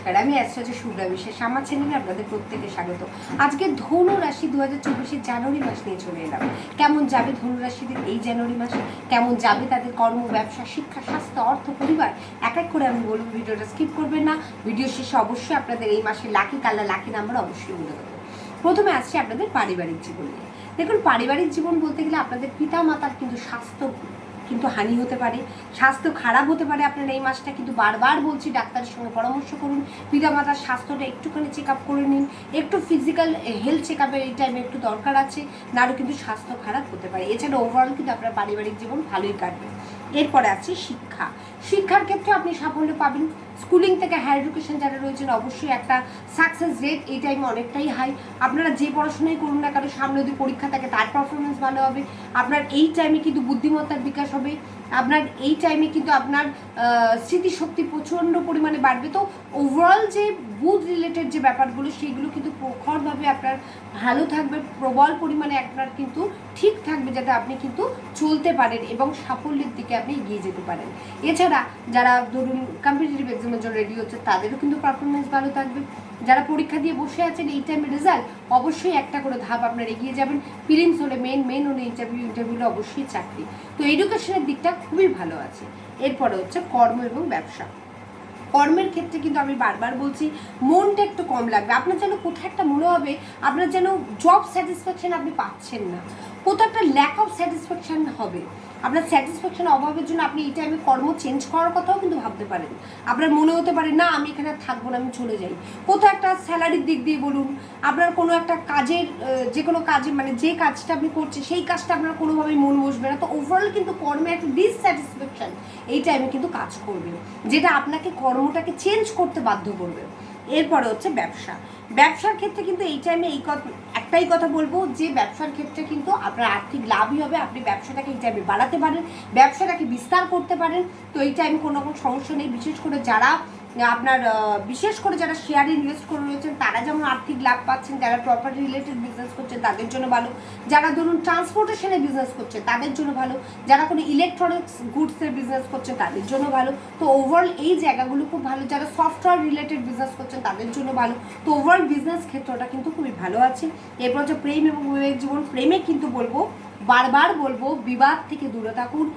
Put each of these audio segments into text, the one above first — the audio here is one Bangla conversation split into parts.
নমস্কার, আমি অ্যাস্ট্রোলজি শুভ্রা বিশ্বাস, আমার চ্যানেলে আপনাদের প্রত্যেকে স্বাগত। আজকে ধনু রাশি দু হাজার চব্বিশের জানুয়ারি মাস নিয়ে চলে এলাম। কেমন যাবে ধনু রাশিদের এই জানুয়ারি মাসে? কেমন যাবে তাদের কর্ম, ব্যবসা, শিক্ষা, স্বাস্থ্য, অর্থ, পরিবার? এক এক করে আমি বলব, ভিডিওটা স্কিপ করবেন না। ভিডিও শেষে অবশ্যই আপনাদের এই মাসে লাকি কালার লাকি নাম্বার অবশ্যই বলে দেবো। প্রথমে আসছি আপনাদের পারিবারিক জীবন নিয়ে। দেখুন, পারিবারিক জীবন বলতে গেলে আপনাদের পিতা মাতার কিন্তু স্বাস্থ্য কিন্তু হানি হতে পারে, স্বাস্থ্য খারাপ হতে পারে আপনার এই মাসটা, কিন্তু বারবার বলছি ডাক্তারের সঙ্গে পরামর্শ করুন, পিতামাতার স্বাস্থ্যটা একটুখানি চেক আপ করে নিন, একটু ফিজিক্যাল হেলথ চেক আপের এই টাইমে একটু দরকার আছে, নাহলে কিন্তু স্বাস্থ্য খারাপ হতে পারে। এছাড়া ওভারঅল কিন্তু আপনার পারিবারিক জীবন ভালোই কাটবে। এরপরে আছে শিক্ষা। শিক্ষার ক্ষেত্রে আপনি সাফল্য পাবেন। স্কুলিং থেকে হায়ার এডুকেশন যারা রয়েছেন, অবশ্যই একটা সাকসেস রেট এই টাইমে অনেকটাই হাই আপনারা যে পড়াশোনাই করুন না কারও সামনে যদি পরীক্ষা থাকে, তার পারফরমেন্স ভালো হবে। আপনার এই টাইমে কিন্তু বুদ্ধিমত্তার বিকাশ হবে। আপনার এই টাইমে কিন্তু আপনার স্মৃতিশক্তি প্রচণ্ড পরিমাণে বাড়বে। তো ওভারঅল যে বুথ রিলেটেড যে ব্যাপারগুলো সেইগুলো কিন্তু প্রখরভাবে আপনার ভালো থাকবে, প্রবল পরিমাণে আপনার কিন্তু ঠিক থাকবে যাতে আপনি কিন্তু চলতে পারেন এবং সাফল্যের দিকে আপনি এগিয়ে যেতে পারেন। এছাড়া যারা ধরুন কম্পিটিটিভ এক্সামের জন্য রেডি হচ্ছে, তাদেরও কিন্তু পারফরমেন্স ভালো থাকবে। যারা পরীক্ষা দিয়ে বসে আছেন, এই টাইমে রেজাল্ট অবশ্যই একটা করে ধাপ আপনার এগিয়ে যাবেন। ফিলিংস হলে মেন মেন হলে ইন্টারভিউ ইন্টারভিউ হলে অবশ্যই চাকরি। তো এডুকেশনের দিকটা খুবই ভালো আছে। এরপরে হচ্ছে কর্ম এবং ব্যবসা। কর্মের ক্ষেত্রে কিন্তু আমি বারবার বলছি, মনটা একটু কম লাগবে। আপনার যেন কোথায় একটা মনে হবে, আপনার যেন জব স্যাটিসফ্যাকশান আপনি পাচ্ছেন না। কোথাও একটা ল্যাক অফ স্যাটিসফ্যাকশান হবে। আপনার স্যাটিসফ্যাকশন অভাবের জন্য আপনি এই টাইমে কর্ম চেঞ্জ করার কথাও কিন্তু ভাবতে পারেন। আপনার মনে হতে পারে, না, আমি এখানে থাকব না, আমি চলে যাই। কোথাও একটা স্যালারির দিক দিয়ে বলুন, আপনার কোনো একটা কাজের যে কোনো কাজে মানে যে কাজটা আপনি করছেন, সেই কাজটা আপনার কোনোভাবেই মন বসবে না। তো ওভারঅল কিন্তু কর্মে একটা ডিসস্যাটিসফ্যাকশন এই টাইমে কিন্তু কাজ করবে, যেটা আপনাকে কর্মটাকে চেঞ্জ করতে বাধ্য করবে। এরপরে হচ্ছে ব্যবসা। ব্যবসার ক্ষেত্রে কিন্তু এই টাইমে এই কথা একটাই কথা বলব, যে ব্যবসার ক্ষেত্রে কিন্তু আপনার আর্থিক লাভই হবে, আপনি ব্যবসাটাকে এই টাইমে বাড়াতে পারেন, ব্যবসাটাকে বিস্তার করতে পারেন। তো এই টাইমে কোনো রকম সমস্যা নেই। বিশেষ করে যারা আপনার বিশেষ করে যারা শেয়ারে ইনভেস্ট করে রয়েছেন, তারা যেমন আর্থিক লাভ পাচ্ছেন, যারা প্রপার্টি রিলেটেড বিজনেস করছেন তাদের জন্য ভালো। যারা ধরুন ট্রান্সপোর্টেশনে বিজনেস করছে, তাদের জন্য ভালো। যারা কোনো ইলেকট্রনিক্স গুডসের বিজনেস করছে, তাদের জন্য ভালো। তো ওভারঅল এই জায়গাগুলো খুব ভালো। যারা সফটওয়্যার রিলেটেড বিজনেস করছেন তাদের জন্য ভালো। তো ওভারঅল বিজনেস ক্ষেত্রটা কিন্তু খুবই ভালো আছে। এরপর হচ্ছে প্রেম এবং বৈবাহিক জীবন। প্রেমে কিন্তু বলব, বারবার বলব, বিবাদ থেকে দূরে থাকুন।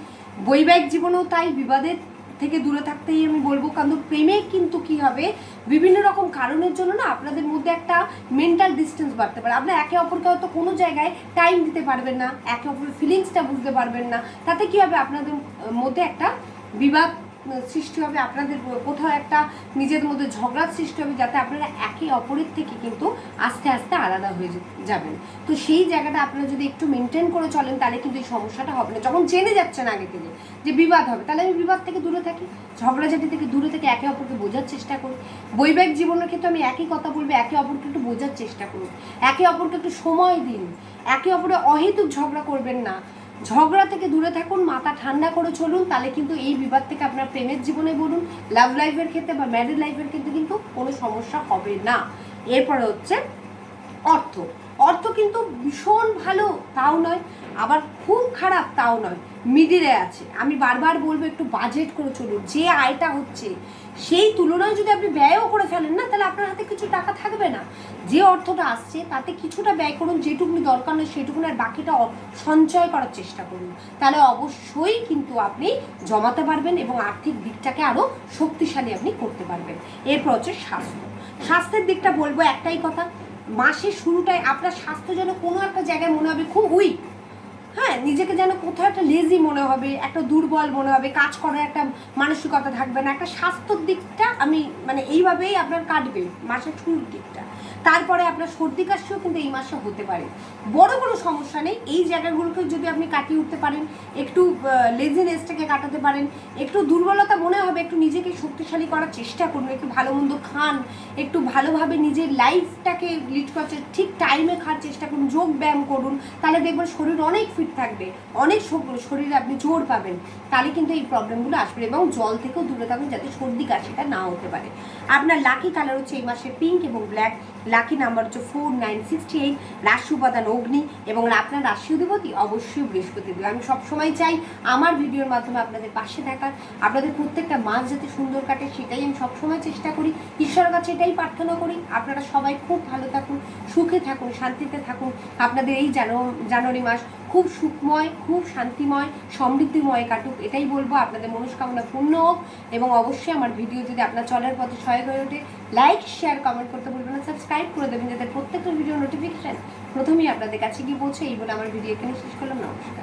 বৈবাহিক জীবনেও তাই, বিবাদের থেকে দূরে থাকতেই আমি বলব, কারণ প্রেমে কিন্তু কি হবে? বিভিন্ন রকম কারণের জন্য না আপনাদের মধ্যে একটা মেন্টাল ডিস্টেন্স বাড়তে পারে। আপনার একে অপরকে হয়তো কোনো জায়গায় টাইম দিতে পারবেন না, একে অপরের ফিলিংসটা বুঝতে পারবেন না। তাতে কি হবে? আপনাদের মধ্যে একটা বিবাদ সৃষ্টি হবে আপনাদের কোথাও একটা নিজের মধ্যে ঝগড়ার সৃষ্টি হবে যাতে আপনারা একে অপরের থেকে কিন্তু আস্তে আস্তে আলাদা হয়ে যাবেন। তো সেই জায়গাটা আপনারা যদি একটু মেনটেন করে চলেন, তাহলে কিন্তু এই সমস্যাটা হবে না। যখন জেনে যাচ্ছেন আগে থেকে যে বিবাদ হবে, তাহলে আমি বিবাদ থেকে দূরে থাকি। ঝগড়াঝাটি থেকে দূরে থেকে একে অপরকে বোঝার চেষ্টা করি। বৈবাহিক জীবনের ক্ষেত্রে আমি একই কথা বলব, একে অপরকে একটু বোঝার চেষ্টা করুন। একে অপরকে একটু সময় দিন। একে অপরে অহেতুক ঝগড়া করবেন না। ঝগড়া থেকে দূরে থাকুন, মাথা ঠান্ডা করে চলুন, তাহলে কিন্তু এই বিবাদ থেকে আপনার প্রেমের জীবনে বলুন লাভ লাইফের ক্ষেত্রে বা ম্যারিড লাইফের ক্ষেত্রে কিন্তু কোনো সমস্যা হবে না। এরপরে হচ্ছে অর্থ। অর্থ কিন্তু ভীষণ ভালো, তাও নয়। আবার খুব খারাপ, তাও নয়। মিডিলে আছে। আমি বারবার বলব, একটু বাজেট করে চলুন। যে আয়টা হচ্ছে, সেই তুলনায় যদি আপনি ব্যয়ও করে ফেলেন না, তাহলে আপনার হাতে কিছু টাকা থাকবে না। যে অর্থটা আসছে, তাতে কিছুটা ব্যয় করুন, যেটুকুনি দরকার নয়, সেটুকুনি আর বাকিটা সঞ্চয় করার চেষ্টা করুন। তাহলে অবশ্যই কিন্তু আপনি জমাতে পারবেন এবং আর্থিক দিকটাকে আরও শক্তিশালী আপনি করতে পারবেন। এরপর হচ্ছে স্বাস্থ্য। স্বাস্থ্যের দিকটা বলব একটাই কথা মাসের শুরুটায় আপনার স্বাস্থ্য যেন কোনো একটা জায়গায় মনে হবে খুব উইক হ্যাঁ নিজেকে যেন কোথাও একটা লেজি মনে হবে, একটা দুর্বল মনে হবে, কাজ করার একটা মানসিকতা থাকবে না, একটা স্বাস্থ্যর দিকটা আমি মানে এইভাবেই আপনার কাটবে, মাসের শুরুর দিকটা। তারপরে আপনার সর্দি কাশিও কিন্তু এই মাসে হতে পারে। বড় কোনো সমস্যা নেই, এই জায়গাগুলোকে যদি আপনি কাটিয়ে উঠতে পারেন, একটু লেজিনেসটাকে কাটাতে পারেন, একটু দুর্বলতা মনে হবে, একটু নিজেকে শক্তিশালী করার চেষ্টা করুন, একটু ভালো মন্দ খান, একটু ভালোভাবে নিজের লাইফটাকে লিড করার ঠিক টাইমে খাওয়ার চেষ্টা করুন, যোগ ব্যায়াম করুন, তাহলে দেখবেন শরীর অনেক ফিট ফিট থাকবে। অনেক শরীরে আপনি জোর পাবেন। তাহলে কিন্তু এই প্রবলেমগুলো আসবে এবং জল থেকেও দূরে থাকবেন যাতে সর্দি কাশিটা না হতে পারে। আপনার লাকি কালার হচ্ছে এই মাসে পিঙ্ক এবং ব্ল্যাক লাকি নাম্বার হচ্ছে ফোর নাইন সিক্সটি এইট রাশি উপাদান অগ্নি এবং আপনার রাশি অধিপতি অবশ্যই বৃহস্পতি দেব। আমি সবসময় চাই আমার ভিডিওর মাধ্যমে আপনাদের পাশে থাকার। আপনাদের প্রত্যেকটা মাস যাতে সুন্দর কাটে সেটাই আমি সবসময় চেষ্টা করি। ঈশ্বরের কাছে এটাই প্রার্থনা করি। আপনারা সবাই খুব ভালো থাকুন, সুখে থাকুন, শান্তিতে থাকুন। আপনাদের এই জানো- জানুয়ারি মাস খুব সুখময়, খুব শান্তিময়, সমৃদ্ধিময় কাটুক, এটাই বলব। আপনাদের মনস্কামনা পূর্ণ হোক এবং অবশ্যই আমার ভিডিও যদি আপনার চলার পথে সহায়ক হয়ে ওঠে লাইক শেয়ার কমেন্ট করতে বলবেন না সাবস্ক্রাইব করে দেবেন, যাতে প্রত্যেকটা ভিডিও নোটিফিকেশান প্রথমেই আপনাদের কাছে গিয়ে পৌঁছে। এই বলে আমার ভিডিও এখানে শেষ করলাম। নমস্কার।